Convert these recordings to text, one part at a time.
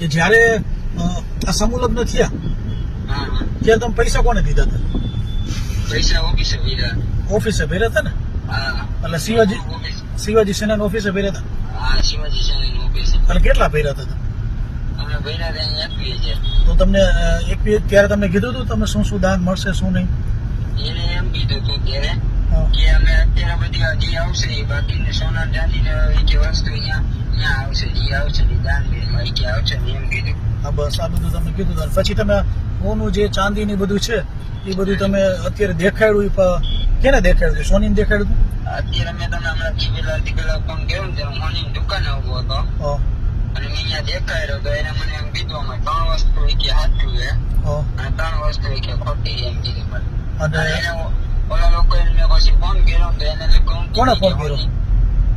કે જ્યારે આ સમૂહ લગ્ન થયા હા હા. ત્યારે તમે પૈસા કોને દીધા હતા? પૈસા ઓફિસે લીધા ઓફિસે ભર્યા હતા ને? હા. એટલે શિવાજી શિવાજી સેનાની ઓફિસે ભર્યા હતા? શિવાજી સેના ઓફિસે. એટલે કેટલા ભર્યા હતા? અમે ભર્યા ત્યાં એકવીસ હજાર. તો તમને એક બે- ત્યારે તમને કીધું હતું તમે શું શું દાન મળશે શું નહીં? એને એમ કીધું હતું ત્યારે. કે અમે અત્યારે બધી જે આવશે એ બાકીને સોના ચાંદી ને એ કે વસ્તુ અહીંયા અહીંયા આવશે આવશે એ દાનમાં એ કે આવશે ને એમ કીધું. હા બસ આ બધું તમે કીધું હતું. પછી તમે સોનું જે ચાંદી ને બધું છે એ બધું તમે અત્યારે દેખાડ્યું કેને દેખાડ્યું સોની દેખાડ્યું અત્યારે મેં તમને હમણાં કી પેલા અડધી કલાક ફોન કર્યો ને ત્યારે હું ની દુકાને ઊભો હતો. હા, અને મેં અહીંયા દેખાડ્યો તો એને મને એમ કીધું અમે ત્રણ વસ્તુ કે સાચું છે. હો. અને ત્રણ વસ્તુ કે ખોટી એમ કીધું મને. અને? એને ઓલા લોકો મેં પછી ફોન કર્યો તો એને કોણે ફોન કર્યો?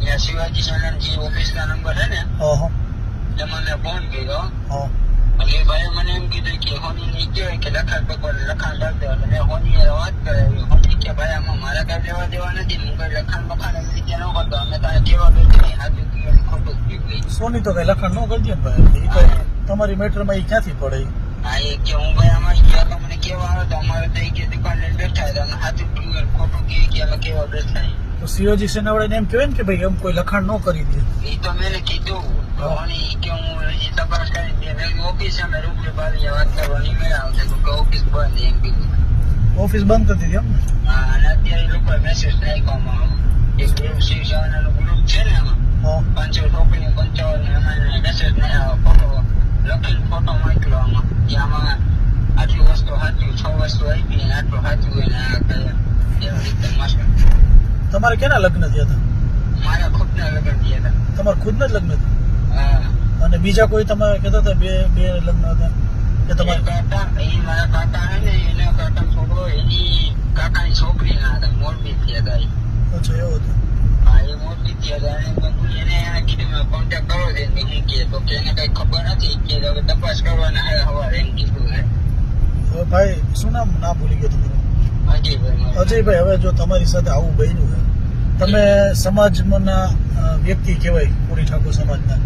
ત્યાં શિવાજી સેનાની જે ઓફિસના નંબર છે ને એમાં મેં ફોન કર્યો. હા. એટલે ભાઈ મને એમ કીધું કે હોની ની કહેવાય કે લખાણ પેપર લખાણ કરી દેવા મેં હોની વાત કરાવી હોની કે ભાઈ આમાં મારા કઈ લેવા દેવા નથી. હું કઈ લખાણ બખાણ એવી રીતે ન કરતો. અમે તારે કેવા બેઠી હાથું કીધું ખોટું કીધું સોની તો કઈ લખાણ ન કરી દે ભાઈ. તમારી મેટરમાં એ ક્યાંથી પડે? હા એ કે હું ભાઈ આમાં ગયા તો મને કેવા આવે તો અમારે તો કે દુકાન બેઠા હતા હાથું ખોટું કહે કે અમે કેવા બેઠા. તો શિવાજી સેનાવાળાને એમ કહેવાય ને કે ભાઈ એમ કોઈ લખાણ ન કરી દે. એ તો મેં એને કીધું. તો હોની ઈ કે હું હજી તપાસ કરી દે મેં ઓફિસે અમે રૂબરૂ બારીએ વાત કરવાની મેળ આવશે તો કે ઓફિસ બંધ એમ કીધું. ઓફિસ બંધ કરી દીધી એમ ને હા, અને અત્યારે એ લોકોએ મેસેજ નાખ્યો આમાં. એક ગ્રુપ શિવ સેનાનું ગ્રુપ છે ને આમાં. હા. પાંચસો ટોપીની પંચાવન ને એમાં એને મેસેજ ને આ ફોટો લખીને ફોટો મોકલ્યો આમાં. કે આમાં આટલી વસ્તુ સાચું છ વસ્તુ આપી અને આટલું સાચું હોય ને આ કરે એવી રીતે મસ્ત તમારે કેના લગ્ન થયા હતા? મારા ખુદના લગ્ન થયા હતા. તમારા ખુદના જ લગ્ન હતા હા. અને બીજા કોઈ તમે કહેતા હતા બે બે લગ્ન હતા? કે તમારે કાકા એ મારા કાકા હે ને એના કાકા છોકરો એની કાકાની છોકરી ના હતા મોરબી થયા હતા. અચ્છા એવું હતું. હા એ મોરબી થયા હતા. અને મેં એને એને કીધું કોન્ટેક્ટ કરો છે. મેં હું તો કે એને કઈ ખબર નથી કે હવે તપાસ કરવાના હે હવારે એમ કીધું હે ભાઈ શું નામ? ના ભૂલી ગયો તમારું. અજયભાઈ. અજયભાઈ હવે જો તમારી સાથે આવું બન્યું છે તમે સમાજના વ્યક્તિ કહેવાય કોળી ઠાકોર સમાજના.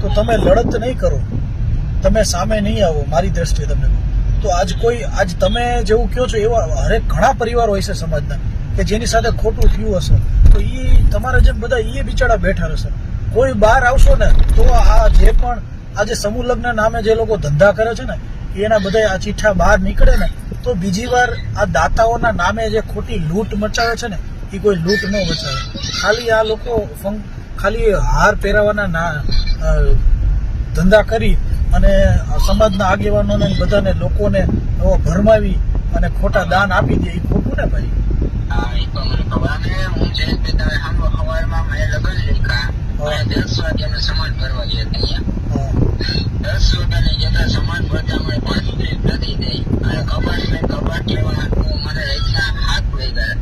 તો તમે લડત નહીં કરો. તમે સામે નહીં આવો, મારી દ્રષ્ટિએ તમને. તો આજ કોઈ, આજ તમે જેવું કહો છો, એવા હરેક ઘણા પરિવાર હોય છે સમાજના, કે જેની સાથે ખોટું થયું હશે. તો એ તમારા જેમ બધા એ બિચારા બેઠા રહેશે. કોઈ બહાર આવશો ને, તો આ જે પણ આ જે સમૂહ લગ્ન નામે જે લોકો ધંધા કરે છે ને, એના બધા આ ચીઠા બહાર નીકળે ને, તો બીજી વાર આ દાતાઓના નામે જે ખોટી લૂંટ મચાવે છે ને એ કોઈ લૂંટ ન મચાવે ખાલી આ લોકો ખાલી હાર પહેરાવાના ના ધંધા કરી અને સમાજના આગેવાનોને બધાને લોકોને એવો ભરમાવી અને ખોટા દાન આપી દે એ ખોટું ને ભાઈ? મને દસ વાગ્યાની જતા સમાજ ભરતા અમે પાંચ મિનિટ નથી અને કબાટ કબાટ લેવા મને રાતના હાથ વહી ગયા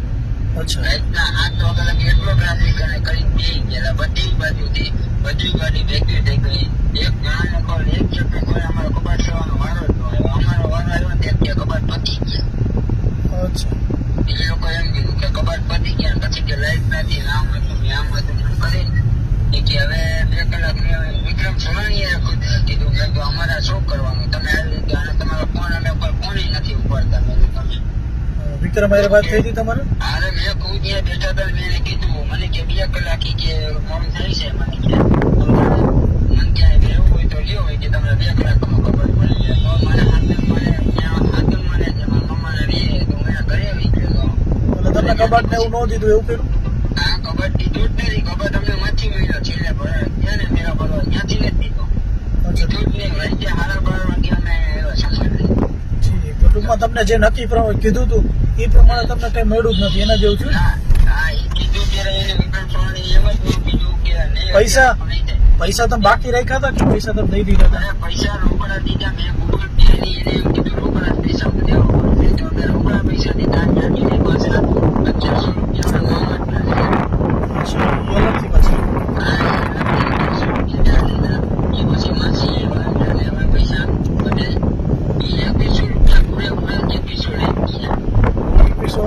અચ્છા રાતના આઠ વાગ્યા લગી એટલો ટ્રાફિક અને કરી બેસી ગયેલા બધી બાજુથી બધી ગાડી ભેગી થઈ ગઈ એક જણાને કોલ એક જગ્યાએ કોઈ અમારો કબાટ લેવાનો વારો જ ન આવ્યો અમારો વારો આવ્યો ને ત્યાં ત્યાં કબાટ પતી ગયા અચ્છા એ લોકો એમ કીધું કે કબાટ પતી ગયા ને પછી કે લાઈટ નથી ને આમ હતું ને આમ હતું ને એમ કરીને એ કે હવે બે કલાક મેં વિક્રમ સોનાણીએ ખુદ કીધું શું કરવાનું તમે આવી તમારો ફોન અમે કોઈ ફોન નથી ઉપાડતા. મેં તમે વિક્રમ હારે વાત થઈ હતી તમારે? અરે મેં ખુદ ત્યાં બેઠા હતા મેં કીધું મને કે બે કલાક કે ફોન થાય છે. મને કે મને ક્યાંય રહેવું હોય તો લ્યો હોય કે તમને બે કલાકમાં ખબર પડી જાય તો મને હાથમ મને ત્યાં હાથમ મને જે મારા મમ્માને રહીએ તો હું ઘરે આવી ગયો હતો તમને કબાટ ને એવું ન દીધું એવું કર્યું? આ કબાટ દીધું જ નથી. કબાટ અમને માંથી મળ્યો છેલ્લે ભરે ત્યાં ને મેળા ભરવા. ત્યાંથી નથી ટૂંકમાં તમને જે નક્કી પ્રમાણે કીધું હતું, એ પ્રમાણે તમને કઈ મળ્યું જ નથી, એના જેવું થયું પૈસા? પૈસા તમે બાકી રાખ્યા હતા કે પૈસા તમે દઈ દીધા હતા પૈસા રોકડા દીધા મેં ગૂગલ પે એને એમ કીધું રોકડા પૈસા દેવા રોકડા પૈસા દીધા પચાસો રૂપિયા